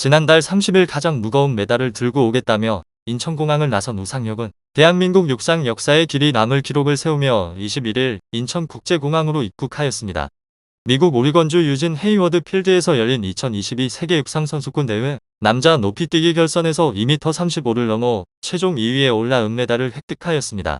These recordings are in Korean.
지난달 30일 가장 무거운 메달을 들고 오겠다며 인천공항을 나선 우상혁은 대한민국 육상 역사의 길이 남을 기록을 세우며 21일 인천국제공항으로 입국하였습니다. 미국 오리건주 유진 헤이워드 필드에서 열린 2022 세계 육상 선수권 대회 남자 높이뛰기 결선에서 2m 35를 넘어 최종 2위에 올라 은메달을 획득하였습니다.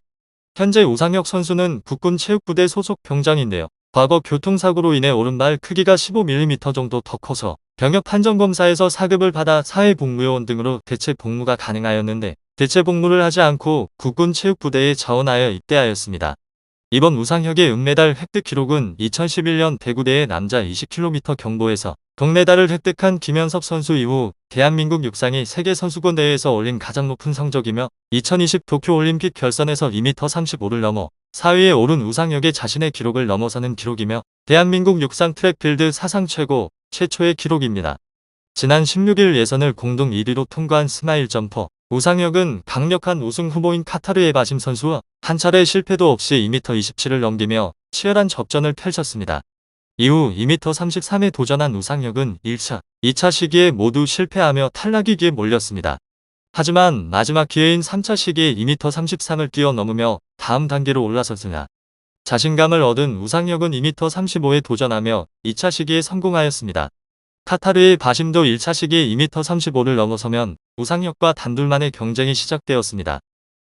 현재 우상혁 선수는 국군 체육부대 소속 병장인데요. 과거 교통사고로 인해 오른발 크기가 15mm 정도 더 커서 병역 판정검사에서 사급을 받아 사회복무요원 등으로 대체 복무가 가능하였는데 대체 복무를 하지 않고 국군 체육부대에 자원하여 입대하였습니다. 이번 우상혁의 은메달 획득 기록은 2011년 대구대의 남자 20km 경보에서 동메달을 획득한 김현석 선수 이후 대한민국 육상이 세계 선수권 대회에서 올린 가장 높은 성적이며 2020 도쿄올림픽 결선에서 2m 35를 넘어 4위에 오른 우상혁의 자신의 기록을 넘어서는 기록이며 대한민국 육상 트랙필드 사상 최고 최초의 기록입니다. 지난 16일 예선을 공동 1위로 통과한 스마일 점퍼 우상혁은 강력한 우승 후보인 카타르 의 바심 선수와 한 차례 실패도 없이 2m 27을 넘기며 치열한 접전을 펼쳤습니다. 이후 2m 33에 도전한 우상혁은 1차, 2차 시기에 모두 실패하며 탈락위기에 몰렸습니다. 하지만 마지막 기회인 3차 시기에 2m 33을 뛰어넘으며 다음 단계로 올라섰으나 자신감을 얻은 우상혁은 2m 35에 도전하며 2차 시기에 성공하였습니다. 카타르의 바심도 1차 시기에 2m 35를 넘어서면 우상혁과 단둘만의 경쟁이 시작되었습니다.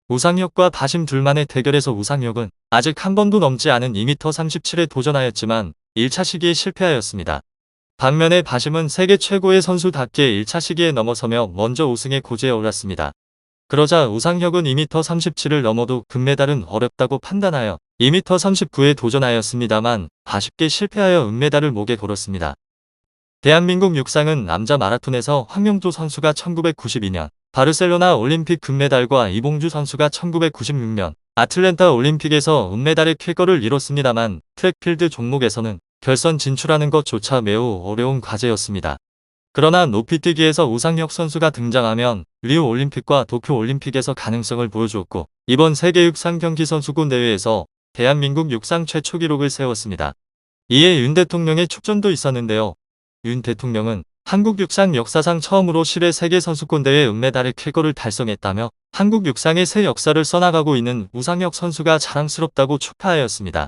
우상혁과 바심 둘만의 대결에서 우상혁은 아직 한 번도 넘지 않은 2m 37에 도전하였지만 1차 시기에 실패하였습니다. 반면에 바심은 세계 최고의 선수답게 1차 시기에 넘어서며 먼저 우승의 고지에 올랐습니다. 그러자 우상혁은 2m 37을 넘어도 금메달은 어렵다고 판단하여 2m 39에 도전하였습니다만 아쉽게 실패하여 은메달을 목에 걸었습니다. 대한민국 육상은 남자 마라톤에서 황명조 선수가 1992년 바르셀로나 올림픽 금메달과 이봉주 선수가 1996년 아틀랜타 올림픽에서 은메달의 쾌거를 이뤘습니다만 트랙필드 종목에서는 결선 진출하는 것조차 매우 어려운 과제였습니다. 그러나 높이뛰기에서 우상혁 선수가 등장하면 리우 올림픽과 도쿄 올림픽에서 가능성을 보여주었고 이번 세계 육상 경기 선수권 대회에서 대한민국 육상 최초 기록을 세웠습니다. 이에 윤 대통령의 축전도 있었는데요. 윤 대통령은 한국 육상 역사상 처음으로 실외 세계선수권대회 은메달의 쾌거를 달성했다며 한국 육상의 새 역사를 써나가고 있는 우상혁 선수가 자랑스럽다고 축하하였습니다.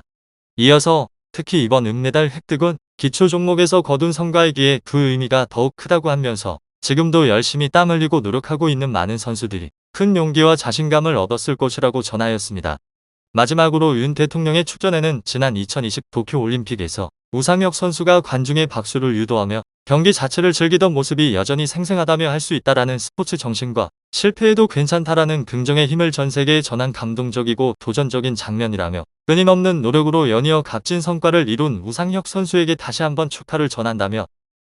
이어서 특히 이번 은메달 획득은 기초 종목에서 거둔 성과이기에 그 의미가 더욱 크다고 하면서 지금도 열심히 땀 흘리고 노력하고 있는 많은 선수들이 큰 용기와 자신감을 얻었을 것이라고 전하였습니다. 마지막으로 윤 대통령의 축전에는 지난 2020 도쿄올림픽에서 우상혁 선수가 관중의 박수를 유도하며 경기 자체를 즐기던 모습이 여전히 생생하다며 할 수 있다라는 스포츠 정신과 실패해도 괜찮다라는 긍정의 힘을 전 세계에 전한 감동적이고 도전적인 장면이라며 끊임없는 노력으로 연이어 값진 성과를 이룬 우상혁 선수에게 다시 한번 축하를 전한다며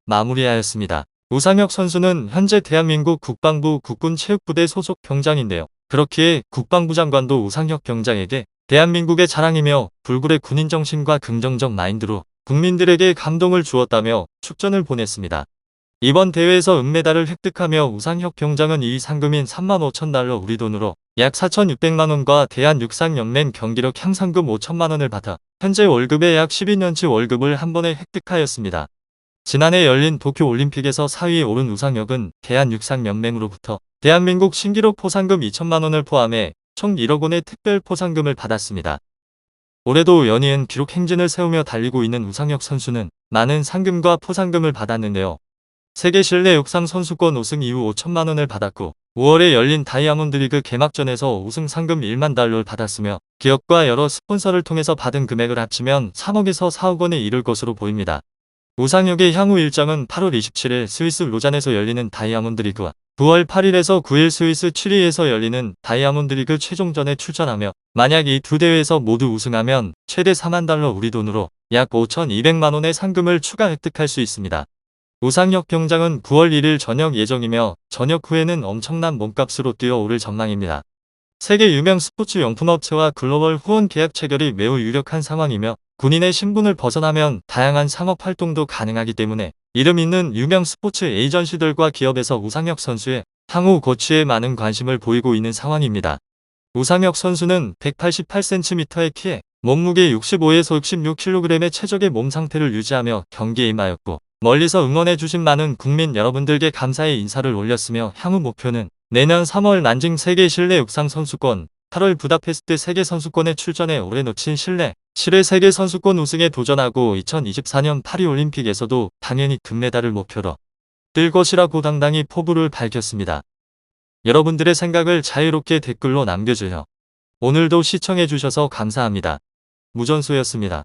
마무리하였습니다. 우상혁 선수는 현재 대한민국 국방부 국군체육부대 소속 병장인데요. 그렇기에 국방부 장관도 우상혁 병장에게 대한민국의 자랑이며 불굴의 군인 정신과 긍정적 마인드로 국민들에게 감동을 주었다며 축전을 보냈습니다. 이번 대회에서 은메달을 획득하며 우상혁 병장은 2위 상금인 3만 5천 달러 우리 돈으로 약 4,600만 원과 대한육상연맹 경기력 향상금 5천만 원을 받아 현재 월급의 약 12년치 월급을 한 번에 획득하였습니다. 지난해 열린 도쿄올림픽에서 4위에 오른 우상혁은 대한육상연맹으로부터 대한민국 신기록 포상금 2천만 원을 포함해 총 1억 원의 특별 포상금을 받았습니다. 올해도 연이은 기록 행진을 세우며 달리고 있는 우상혁 선수는 많은 상금과 포상금을 받았는데요. 세계 실내 육상 선수권 우승 이후 5천만 원을 받았고 5월에 열린 다이아몬드 리그 개막전에서 우승 상금 1만 달러를 받았으며 기업과 여러 스폰서를 통해서 받은 금액을 합치면 3억에서 4억 원에 이를 것으로 보입니다. 우상혁의 향후 일정은 8월 27일 스위스 로잔에서 열리는 다이아몬드 리그와 9월 8일에서 9일 스위스 취리에서 열리는 다이아몬드 리그 최종전에 출전하며 만약 이 두 대회에서 모두 우승하면 최대 4만 달러 우리 돈으로 약 5,200만 원의 상금을 추가 획득할 수 있습니다. 우상혁 병장은 9월 1일 저녁 예정이며 저녁 후에는 엄청난 몸값으로 뛰어오를 전망입니다. 세계 유명 스포츠 용품 업체와 글로벌 후원 계약 체결이 매우 유력한 상황이며 군인의 신분을 벗어나면 다양한 상업 활동도 가능하기 때문에 이름 있는 유명 스포츠 에이전시들과 기업에서 우상혁 선수의 향후 고취에 많은 관심을 보이고 있는 상황입니다. 우상혁 선수는 188cm의 키에 몸무게 65에서 66kg의 최적의 몸 상태를 유지하며 경기에 임하였고 멀리서 응원해주신 많은 국민 여러분들께 감사의 인사를 올렸으며 향후 목표는 내년 3월 난징 세계 실내 육상 선수권, 8월 부다페스트 세계 선수권에 출전해 올해 놓친 실내 7회 세계 선수권 우승에 도전하고 2024년 파리 올림픽에서도 당연히 금메달을 목표로 뛸 것이라고 당당히 포부를 밝혔습니다. 여러분들의 생각을 자유롭게 댓글로 남겨주세요. 오늘도 시청해주셔서 감사합니다. 무전소였습니다.